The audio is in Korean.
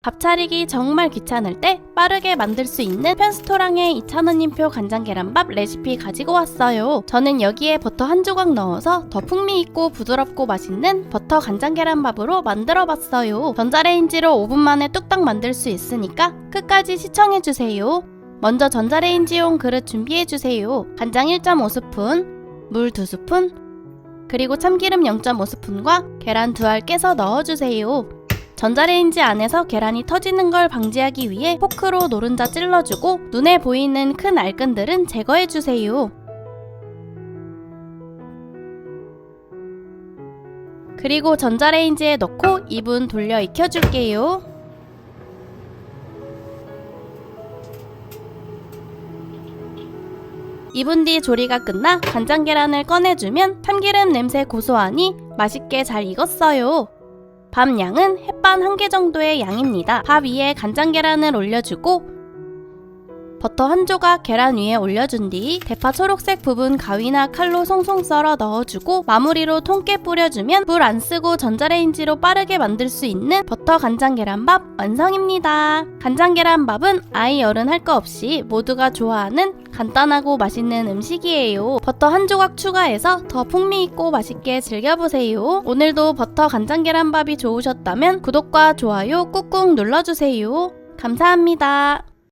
밥 차리기 정말 귀찮을 때 빠르게 만들 수 있는 편스토랑의 2,000원님표 간장 계란밥 레시피 가지고 왔어요. 저는 여기에 버터 한 조각 넣어서 더 풍미 있고 부드럽고 맛있는 버터 간장 계란밥으로 만들어 봤어요. 전자레인지로 5분 만에 뚝딱 만들 수 있으니까 끝까지 시청해 주세요. 먼저 전자레인지용 그릇 준비해 주세요. 간장 1.5스푼, 물 2스푼, 그리고 참기름 0.5스푼과 계란 두알 깨서 넣어 주세요. 전자레인지 안에서 계란이 터지는 걸 방지하기 위해 포크로 노른자 찔러주고 눈에 보이는 큰 알끈들은 제거해주세요. 그리고 전자레인지에 넣고 2분 돌려 익혀줄게요. 이분 뒤 조리가 끝나 간장 계란을 꺼내주면 참기름 냄새 고소하니 맛있게 잘 익었어요. 밥 양은 햇반 한 개 정도의 양입니다. 밥 위에 간장 계란을 올려주고 버터 한 조각 계란 위에 올려준 뒤 대파 초록색 부분 가위나 칼로 송송 썰어 넣어주고 마무리로 통깨 뿌려주면 물안 쓰고 전자레인지로 빠르게 만들 수 있는 버터 간장 계란밥 완성입니다. 간장 계란밥은 아이 어른 할 거 없이 모두가 좋아하는 간단하고 맛있는 음식이에요. 버터 한 조각 추가해서 더 풍미 있고 맛있게 즐겨보세요. 오늘도 버터 간장 계란밥이 좋으셨다면 구독과 좋아요 꾹꾹 눌러주세요. 감사합니다.